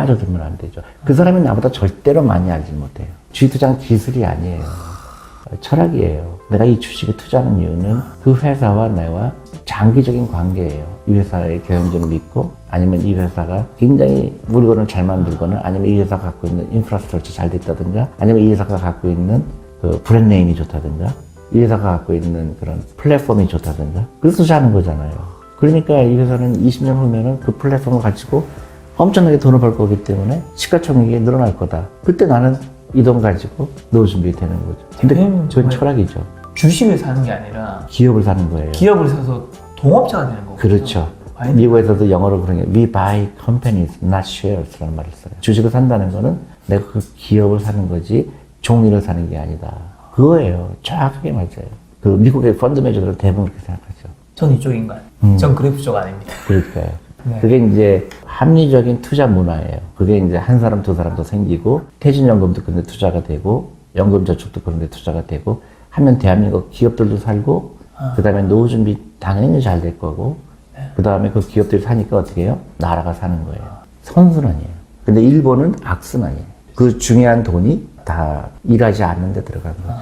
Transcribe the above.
빠져들면 안 되죠. 그 사람이 나보다 절대로 많이 알지 못해요. 주식투자는 기술이 아니에요. 철학이에요. 내가 이 주식에 투자하는 이유는 그 회사와 내와 장기적인 관계예요. 이 회사의 경영진을 믿고 아니면 이 회사가 굉장히 물건을 잘 만들거나 아니면 이 회사가 갖고 있는 인프라스트럭처 잘 됐다든가 아니면 이 회사가 갖고 있는 그 브랜드 네임이 좋다든가 이 회사가 갖고 있는 그런 플랫폼이 좋다든가 그래서 투자하는 거잖아요. 그러니까 이 회사는 20년 후면은 그 플랫폼을 가지고 엄청나게 돈을 벌 거기 때문에 시가총액이 늘어날 거다. 그때 나는 이 돈 가지고 넣을 준비 되는 거죠. 근데 정말- 철학이죠. 주식을 사는 게 아니라 기업을 사는 거예요. 기업을 사서 동업자가 되는 거죠. 그렇죠. 아니, 미국에서도 영어로 그런 게 We buy companies, not shares라는 말을 써요. 주식을 산다는 거는 내가 그 기업을 사는 거지 종이를 사는 게 아니다. 그거예요. 정확하게 맞아요. 그 미국의 펀드 매니저들은 대부분 그렇게 생각하죠. 전 이쪽인가요? 음. 전 그래프 쪽 아닙니다. 그러니까요. 네. 그게 이제 합리적인 투자 문화예요. 그게 이제 한 사람, 두 사람도 생기고, 퇴직연금도 그런데 투자가 되고, 연금저축도 그런데 투자가 되고, 하면 대한민국 기업들도 살고, 그 다음에 노후 준비 당연히 잘 될 거고, 그 다음에 그 기업들이 사니까 어떻게 해요? 나라가 사는 거예요. 선순환이에요. 근데 일본은 악순환이에요. 그 중요한 돈이 다 일하지 않는 데 들어간 거죠.